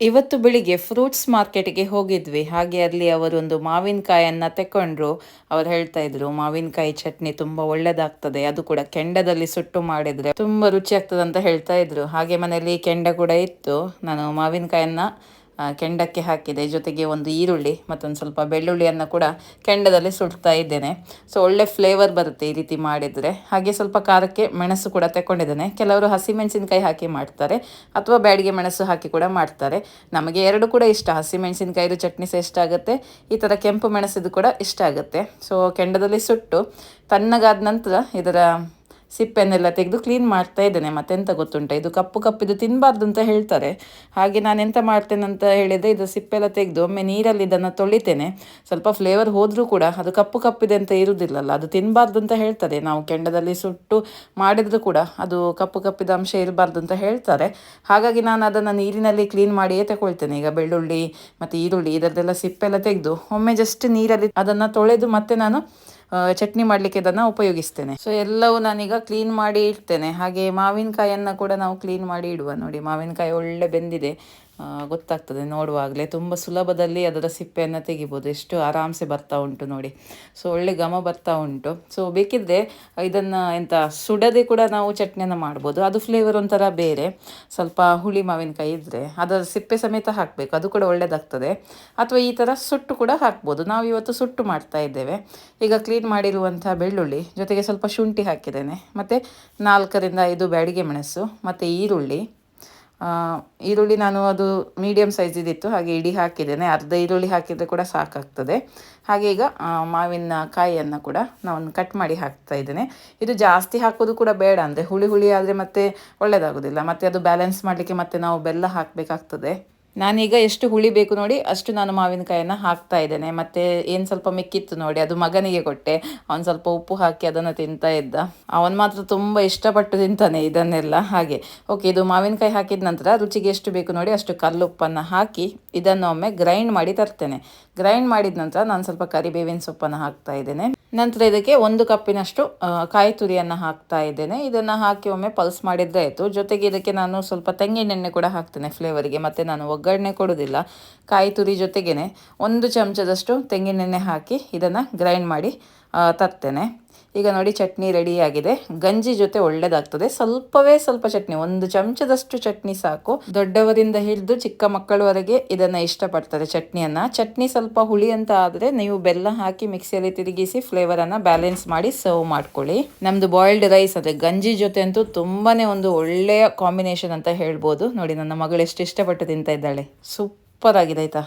ಇವತ್ತು ಬೆಳಿಗ್ಗೆ ಫ್ರೂಟ್ಸ್ ಮಾರ್ಕೆಟ್ಗೆ ಹೋಗಿದ್ವಿ. ಹಾಗೆ ಅಲ್ಲಿ ಅವರೊಂದು ಮಾವಿನಕಾಯನ್ನ ತೆಕೊಂಡ್ರು. ಅವ್ರು ಹೇಳ್ತಾ ಇದ್ರು, ಮಾವಿನಕಾಯಿ ಚಟ್ನಿ ತುಂಬಾ ಒಳ್ಳೇದಾಗ್ತದೆ. ಅದು ಕೂಡ ಕೆಂಡದಲ್ಲಿ ಸುಟ್ಟು ಮಾಡಿದ್ರೆ ತುಂಬಾ ರುಚಿ ಆಗ್ತದೆ ಅಂತ ಹೇಳ್ತಾ ಇದ್ರು. ಹಾಗೆ ಮನೆಯಲ್ಲಿ ಕೆಂಡ ಕೂಡ ಇತ್ತು. ನಾನು ಮಾವಿನಕಾಯನ್ನ ಕೆಂಡಕ್ಕೆ ಹಾಕಿದೆ. ಜೊತೆಗೆ ಒಂದು ಈರುಳ್ಳಿ ಮತ್ತೊಂದು ಸ್ವಲ್ಪ ಬೆಳ್ಳುಳ್ಳಿಯನ್ನು ಕೂಡ ಕೆಂಡದಲ್ಲಿ ಸುಡ್ತಾ ಇದ್ದೇನೆ. ಸೊ ಒಳ್ಳೆ ಫ್ಲೇವರ್ ಬರುತ್ತೆ ಈ ರೀತಿ ಮಾಡಿದರೆ. ಹಾಗೆ ಸ್ವಲ್ಪ ಖಾರಕ್ಕೆ ಮೆಣಸು ಕೂಡ ತಗೊಂಡಿದ್ದೇನೆ ಕೆಲವರು ಹಸಿಮೆಣಸಿನಕಾಯಿ ಹಾಕಿ ಮಾಡ್ತಾರೆ ಅಥವಾ ಬ್ಯಾಡಿಗೆ ಮೆಣಸು ಹಾಕಿ ಕೂಡ ಮಾಡ್ತಾರೆ. ನಮಗೆ ಎರಡು ಕೂಡ ಇಷ್ಟ. ಹಸಿಮೆಣಸಿನಕಾಯಿದು ಚಟ್ನಿ ಸಹ ಇಷ್ಟ ಆಗುತ್ತೆ. ಈ ಥರ ಕೆಂಪು ಮೆಣಸಿದು ಕೂಡ ಇಷ್ಟ ಆಗುತ್ತೆ. ಸೊ ಕೆಂಡದಲ್ಲಿ ಸುಟ್ಟು ತಣ್ಣಗಾದ ನಂತರ ಇದರ ಸಿಪ್ಪೆನ್ನೆಲ್ಲ ತೆಗೆದು ಕ್ಲೀನ್ ಮಾಡ್ತಾ ಇದ್ದೇನೆ. ಮತ್ತೆಂತ ಗೊತ್ತುಂಟ? ಇದು ಕಪ್ಪು ಕಪ್ಪಿದು ತಿನ್ನಬಾರ್ದು ಅಂತ ಹೇಳ್ತಾರೆ. ಹಾಗೆ ನಾನು ಎಂತ ಮಾಡ್ತೇನೆ ಅಂತ ಹೇಳಿದರೆ, ಇದು ಸಿಪ್ಪೆಲ್ಲ ತೆಗೆದು ಒಮ್ಮೆ ನೀರಲ್ಲಿ ಇದನ್ನು ತೊಳಿತೇನೆ. ಸ್ವಲ್ಪ ಫ್ಲೇವರ್ ಹೋದರೂ ಕೂಡ ಅದು ಕಪ್ಪು ಕಪ್ಪಿದೆ ಅಂತ ಇರುವುದಿಲ್ಲಲ್ಲ ಅದು ತಿನ್ನಬಾರ್ದು ಅಂತ ಹೇಳ್ತಾರೆ. ನಾವು ಕೆಂಡದಲ್ಲಿ ಸುಟ್ಟು ಮಾಡಿದರೂ ಕೂಡ ಅದು ಕಪ್ಪು ಕಪ್ಪಿದ ಅಂಶ ಇರಬಾರ್ದು ಅಂತ ಹೇಳ್ತಾರೆ. ಹಾಗಾಗಿ ನಾನು ಅದನ್ನು ನೀರಿನಲ್ಲಿ ಕ್ಲೀನ್ ಮಾಡಿಯೇ ತಗೊಳ್ತೇನೆ. ಈಗ ಬೆಳ್ಳುಳ್ಳಿ, ಮತ್ತು ಈರುಳ್ಳಿ, ಇದರದ್ದೆಲ್ಲ ಸಿಪ್ಪೆಲ್ಲ ತೆಗೆದು ಒಮ್ಮೆ ಜಸ್ಟ್ ನೀರಲ್ಲಿ ಅದನ್ನು ತೊಳೆದು ಮತ್ತೆ ನಾನು ಚಟ್ನಿ ಮಾಡಲಿಕ್ಕೆ ಇದನ್ನು ಉಪಯೋಗಿಸ್ತೇನೆ. ಸೊ ಎಲ್ಲವೂ ನಾನೀಗ ಕ್ಲೀನ್ ಮಾಡಿ ಇಡ್ತೇನೆ. ಹಾಗೆ ಮಾವಿನಕಾಯನ್ನು ಕೂಡ ನಾವು ಕ್ಲೀನ್ ಮಾಡಿ ಇಡುವ ನೋಡಿ. ಮಾವಿನಕಾಯಿ ಒಳ್ಳೆ ಬೆಂದಿದೆ. ಗೊತ್ತಾಗ್ತದೆ, ನೋಡುವಾಗಲೇ. ತುಂಬ ಸುಲಭದಲ್ಲಿ ಅದರ ಸಿಪ್ಪೆಯನ್ನು ತೆಗಿಬೋದು. ಎಷ್ಟು ಆರಾಮ್ಸೆ ಬರ್ತಾ ಉಂಟು ನೋಡಿ. ಸೊ ಒಳ್ಳೆ ಘಮ ಬರ್ತಾ ಉಂಟು. ಸೊ ಬೇಕಿದ್ದರೆ ಇದನ್ನು ಎಂಥ ಸುಡದೆ ಕೂಡ ನಾವು ಚಟ್ನಿಯನ್ನು ಮಾಡ್ಬೋದು. ಅದು ಫ್ಲೇವರ್ ಒಂಥರ ಬೇರೆ. ಸ್ವಲ್ಪ ಹುಳಿ ಮಾವಿನಕಾಯಿ ಇದ್ದರೆ ಅದರ ಸಿಪ್ಪೆ ಸಮೇತ ಹಾಕಬೇಕು. ಅದು ಕೂಡ ಒಳ್ಳೆಯದಾಗ್ತದೆ ಅಥವಾ ಈ ಥರ ಸುಟ್ಟು ಕೂಡ ಹಾಕ್ಬೋದು. ನಾವು ಇವತ್ತು ಸುಟ್ಟು ಮಾಡ್ತಾ ಇದ್ದೇವೆ. ಈಗ ಕ್ಲೀನ್ ಮಾಡಿರುವಂಥ ಬೆಳ್ಳುಳ್ಳಿ, ಜೊತೆಗೆ ಸ್ವಲ್ಪ ಶುಂಠಿ ಹಾಕಿದ್ದೇನೆ. ಮತ್ತು ನಾಲ್ಕರಿಂದ ಐದು ಬ್ಯಾಡಿಗೆ ಮೆಣಸು, ಮತ್ತು ಈರುಳ್ಳಿ ಈರುಳ್ಳಿ ನಾನು ಅದು ಮೀಡಿಯಮ್ ಸೈಜ್ ಇದ್ದಿತ್ತು ಹಾಗೆ ಇಡಿ ಹಾಕಿದ್ದೇನೆ. ಅರ್ಧ ಈರುಳ್ಳಿ ಹಾಕಿದರೆ ಕೂಡ ಸಾಕಾಗ್ತದೆ. ಹಾಗೆ ಈಗ ಮಾವಿನ ಕಾಯಿಯನ್ನು ಕೂಡ ನಾನು ಕಟ್ ಮಾಡಿ ಹಾಕ್ತಾ ಇದ್ದೇನೆ. ಇದು ಜಾಸ್ತಿ ಹಾಕೋದು ಕೂಡ ಬೇಡ, ಅಂದರೆ ಹುಳಿ ಹುಳಿ ಆದರೆ ಮತ್ತೆ ಒಳ್ಳೆಯದಾಗೋದಿಲ್ಲ ಮತ್ತು ಅದು ಬ್ಯಾಲೆನ್ಸ್ ಮಾಡಲಿಕ್ಕೆ ಮತ್ತೆ ನಾವು ಬೆಲ್ಲ ಹಾಕಬೇಕಾಗ್ತದೆ. ನಾನೀಗ ಎಷ್ಟು ಹುಳಿ ಬೇಕು ನೋಡಿ ಅಷ್ಟು ನಾನು ಮಾವಿನಕಾಯನ್ನು ಹಾಕ್ತಾ ಇದ್ದೇನೆ. ಮತ್ತು ಏನು ಸ್ವಲ್ಪ ಮಿಕ್ಕಿತ್ತು ನೋಡಿ, ಅದು ಮಗನಿಗೆ ಕೊಟ್ಟೆ. ಅವನು ಸ್ವಲ್ಪ ಉಪ್ಪು ಹಾಕಿ ಅದನ್ನು ತಿಂತಾ ಇದ್ದ. ಅವನು ಮಾತ್ರ ತುಂಬ ಇಷ್ಟಪಟ್ಟು ತಿಂತಾನೆ ಇದನ್ನೆಲ್ಲ. ಹಾಗೆ, ಓಕೆ, ಇದು ಮಾವಿನಕಾಯಿ ಹಾಕಿದ ನಂತರ ರುಚಿಗೆ ಎಷ್ಟು ಬೇಕು ನೋಡಿ ಅಷ್ಟು ಕಲ್ಲುಪ್ಪನ್ನು ಹಾಕಿ ಇದನ್ನು ಒಮ್ಮೆ ಗ್ರೈಂಡ್ ಮಾಡಿ ತರ್ತೇನೆ. ಗ್ರೈಂಡ್ ಮಾಡಿದ ನಂತರ ನಾನು ಸ್ವಲ್ಪ ಕರಿಬೇವಿನ ಸೊಪ್ಪನ್ನು ಹಾಕ್ತಾ ಇದ್ದೇನೆ. ನಂತರ ಇದಕ್ಕೆ ಒಂದು ಕಪ್ಪಿನಷ್ಟು ಕಾಯಿ ತುರಿಯನ್ನು ಹಾಕ್ತಾ ಇದ್ದೇನೆ. ಇದನ್ನು ಹಾಕಿ ಒಮ್ಮೆ ಪಲ್ಸ್ ಮಾಡಿದ್ರೆ ಆಯಿತು. ಜೊತೆಗೆ ಇದಕ್ಕೆ ನಾನು ಸ್ವಲ್ಪ ತೆಂಗಿನೆಣ್ಣೆ ಕೂಡ ಹಾಕ್ತೇನೆ ಫ್ಲೇವರಿಗೆ ಮತ್ತು ನಾನು ಒಗ್ಗರಣೆ ಕೊಡೋದಿಲ್ಲ. ಕಾಯಿ ತುರಿ ಜೊತೆಗೇ ಒಂದು ಚಮಚದಷ್ಟು ತೆಂಗಿನೆಣ್ಣೆ ಹಾಕಿ ಇದನ್ನು ಗ್ರೈಂಡ್ ಮಾಡಿ ತರ್ತೇನೆ. ಈಗ ನೋಡಿ ಚಟ್ನಿ ರೆಡಿಯಾಗಿದೆ ಗಂಜಿ ಜೊತೆ ಒಳ್ಳೇದಾಗ್ತದೆ. ಸ್ವಲ್ಪವೇ ಸ್ವಲ್ಪ ಚಟ್ನಿ, ಒಂದು ಚಮಚದಷ್ಟು ಚಟ್ನಿ ಸಾಕು. ದೊಡ್ಡವರಿಂದ ಹಿಡಿದು ಚಿಕ್ಕ ಮಕ್ಕಳವರೆಗೆ ಇದನ್ನು ಇಷ್ಟಪಡ್ತಾರೆ ಚಟ್ನಿಯನ್ನು. ಚಟ್ನಿ ಸ್ವಲ್ಪ ಹುಳಿ ಅಂತ ಆದರೆ ನೀವು ಬೆಲ್ಲ ಹಾಕಿ ಮಿಕ್ಸಿಯಲ್ಲಿ ತಿರುಗಿಸಿ ಫ್ಲೇವರನ್ನು ಬ್ಯಾಲೆನ್ಸ್ ಮಾಡಿ ಸರ್ವ್ ಮಾಡ್ಕೊಳ್ಳಿ. ನಮ್ಮದು ಬಾಯ್ಲ್ಡ್ ರೈಸ್ ಅದೇ. ಗಂಜಿ ಜೊತೆ ಅಂತೂ ತುಂಬಾ ಒಂದು ಒಳ್ಳೆಯ ಕಾಂಬಿನೇಷನ್ ಅಂತ ಹೇಳ್ಬೋದು. ನೋಡಿ ನನ್ನ ಮಗಳು ಎಷ್ಟು ಇಷ್ಟಪಟ್ಟು ತಿಂತಾ ಇದ್ದಾಳೆ. ಸೂಪರ್ ಆಗಿದೆ ಆಯ್ತಾ?